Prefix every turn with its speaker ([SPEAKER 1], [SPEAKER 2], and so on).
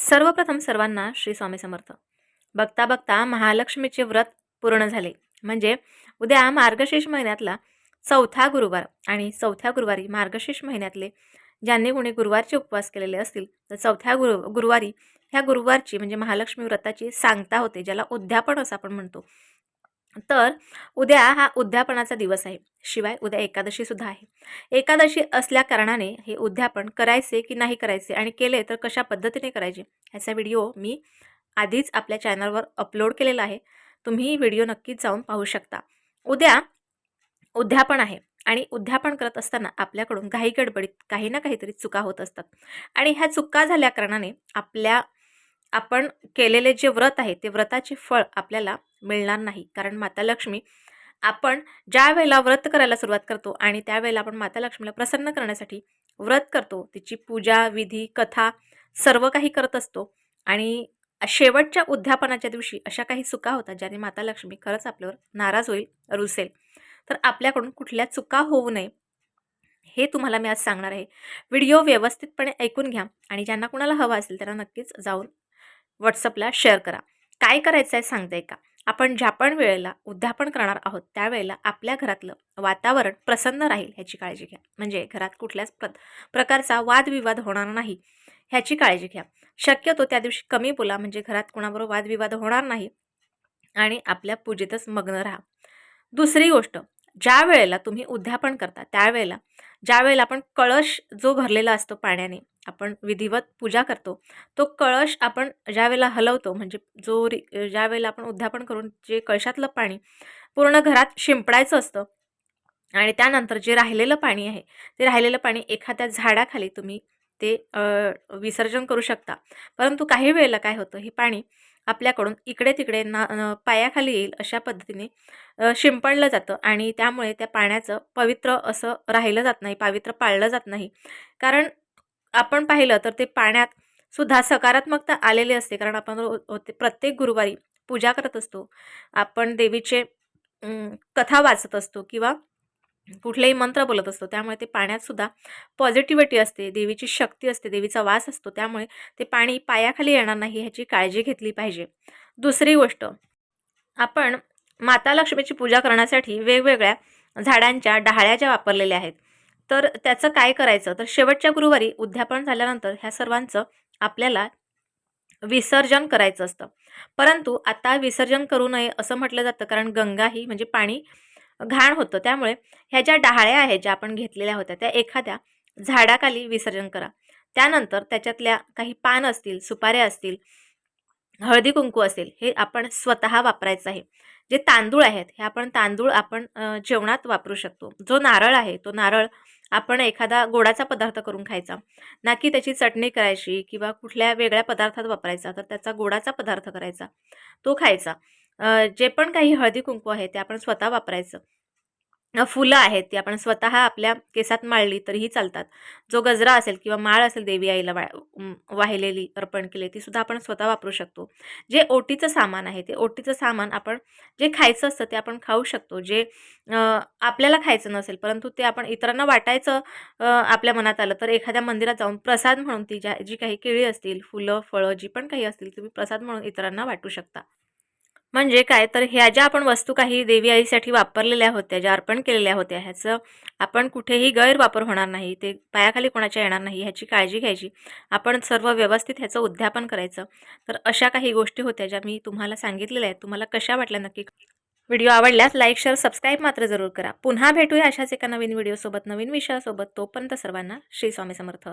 [SPEAKER 1] सर्वप्रथम सर्वांना श्री स्वामी समर्थ. बघता बघता महालक्ष्मीचे व्रत पूर्ण झाले. म्हणजे उद्या मार्गशीर्ष महिन्यातला चौथा गुरुवार आणि चौथ्या गुरुवारी मार्गशीर्ष महिन्यातले ज्यांनी कोणी गुरुवारचे उपवास केलेले असतील तर चौथ्या गुरु गुरुवारी ह्या गुरुवारची म्हणजे महालक्ष्मी व्रताची सांगता होते ज्याला उद्यापन असं आपण म्हणतो. तर उद्या हा उद्यापनाचा दिवस आहे. शिवाय उद्या एकादशीसुद्धा आहे. एकादशी असल्या कारणाने हे उद्यापन करायचे की नाही करायचे आणि केले तर कशा पद्धतीने करायचे ह्याचा व्हिडिओ मी आधीच आपल्या चॅनलवर अपलोड केलेला आहे. तुम्ही व्हिडिओ नक्कीच जाऊन पाहू शकता. उद्या उद्यापन आहे आणि उद्यापन करत असताना आपल्याकडून घाई गडबडीत काही ना काहीतरी चुका होत असतात. आणि ह्या चुका झाल्या कारणाने आपल्या आपण केलेले जे व्रत आहे ते व्रताचे फळ आपल्याला मिळणार नाही. कारण माता लक्ष्मी आपण ज्या वेळेला व्रत करायला सुरुवात करतो आणि त्यावेळेला आपण माता लक्ष्मीला प्रसन्न करण्यासाठी व्रत करतो तिची पूजा विधी कथा सर्व काही करत असतो. आणि शेवटच्या उद्यापनाच्या दिवशी अशा काही चुका होतात ज्याने माता लक्ष्मी खरंच आपल्यावर नाराज होईल रुसेल. तर आपल्याकडून कुठल्या चुका होऊ नये हे तुम्हाला मी आज सांगणार आहे. व्हिडिओ व्यवस्थितपणे ऐकून घ्या आणि ज्यांना कुणाला हवा असेल त्यांना नक्कीच जाऊन व्हॉट्सअपला शेअर करा. काय करायचं आहे सांगते का? आपण ज्या पण वेळेला उद्यापन करणार आहोत त्यावेळेला आपल्या घरातलं वातावरण प्रसन्न राहील ह्याची काळजी घ्या. म्हणजे घरात कुठल्याच प्र प्रकारचा वादविवाद होणार नाही ह्याची काळजी घ्या. शक्यतो त्या दिवशी कमी बोला म्हणजे घरात कोणाबरोबर वादविवाद होणार नाही आणि आपल्या पूजेतच मग्न राहा. दुसरी गोष्ट ज्या वेळेला तुम्ही उद्यापन करता त्यावेळेला ज्यावेळेला आपण कळश जो भरलेला असतो पाण्याने आपण विधिवत पूजा करतो तो कळश आपण ज्यावेळेला हलवतो म्हणजे जो रि ज्यावेळेला आपण उद्यापन करून जे कळशातलं पाणी पूर्ण घरात शिंपडायचं असतं आणि त्यानंतर जे राहिलेलं पाणी आहे ते राहिलेलं पाणी एखाद्या झाडाखाली तुम्ही ते विसर्जन करू शकता. परंतु काही वेळेला काय होतं हे पाणी आपल्याकडून इकडे तिकडे ना पायाखाली येईल अशा पद्धतीने शिंपडलं जातं आणि त्यामुळे त्या पाण्याचं पवित्र असं राहिलं जात नाही पवित्र पाळलं जात नाही. कारण आपण पाहिलं तर ते पाण्यात सुद्धा सकारात्मकता आलेली असते. कारण आपण हो, ते प्रत्येक गुरुवारी पूजा करत असतो. आपण देवीचे कथा वाचत असतो किंवा कुठलेही मंत्र बोलत असतो त्यामुळे ते पाण्यात सुद्धा पॉझिटिव्हिटी असते देवीची शक्ती असते देवीचा वास असतो त्यामुळे ते पाणी पायाखाली येणार नाही ह्याची काळजी घेतली पाहिजे. दुसरी गोष्ट आपण माता लक्ष्मीची पूजा करण्यासाठी वेगवेगळ्या झाडांच्या डहाळ्या ज्या वापरलेल्या आहेत. तर त्याचं काय करायचं? तर शेवटच्या गुरुवारी उद्यापन झाल्यानंतर ह्या सर्वांचं आपल्याला विसर्जन करायचं असतं. परंतु आता विसर्जन करू नये असं म्हटलं जातं कारण गंगा ही म्हणजे पाणी घाण होतं. त्यामुळे ह्या ज्या डहाळ्या आहेत ज्या आपण घेतलेल्या होत्या त्या एखाद्या झाडाखाली विसर्जन करा. त्यानंतर त्याच्यातल्या काही पान असतील सुपाऱ्या असतील हळदी कुंकू असेल हे आपण स्वतः वापरायचं आहे. जे तांदूळ आहेत हे आपण तांदूळ आपण जेवणात वापरू शकतो. जो नारळ आहे तो नारळ आपण एखादा गोडाचा पदार्थ करून खायचा. ना की त्याची चटणी करायची किंवा कुठल्या वेगळ्या पदार्थात वापरायचा तर त्याचा गोडाचा पदार्थ करायचा. तो खायचा. जे पण काही हळदी कुंकू आहे ते आपण स्वतः वापरायचं. फुलं आहेत ती आपण स्वतः आपल्या केसात माळली तरीही चालतात. जो गजरा असेल किंवा माळ असेल देवी आईला वा वाहिलेली अर्पण केली ती सुद्धा आपण स्वतः वापरू शकतो. जे ओटीचं सामान आहे ते ओटीचं सामान आपण जे खायचं असतं ते आपण खाऊ शकतो. जे आपल्याला खायचं नसेल परंतु ते आपण इतरांना वाटायचं आपल्या मनात आलं तर एखाद्या मंदिरात जाऊन प्रसाद म्हणून ती ज्या जी काही केळी असतील फुलं फळं जी पण काही असतील तुम्ही प्रसाद म्हणून इतरांना वाटू शकता. म्हणजे काय? तर ह्या ज्या आपण वस्तू काही देवी आईसाठी वापरलेल्या होत्या ज्या अर्पण केलेल्या होत्या ह्याचं आपण कुठेही गैरवापर होणार नाही. ते पायाखाली कोणाच्या येणार नाही ह्याची काळजी घ्यायची. आपण सर्व व्यवस्थित ह्याचं उद्यापन करायचं. तर अशा काही गोष्टी होत्या ज्या मी तुम्हाला सांगितलेल्या आहेत. तुम्हाला कशा वाटल्या नक्की? व्हिडिओ आवडल्यास लाईक शेअर सबस्क्राईब मात्र जरूर करा. पुन्हा भेटूया अशाच एका नवीन व्हिडिओसोबत नवीन विषयासोबत. तोपर्यंत सर्वांना श्री स्वामी समर्थ.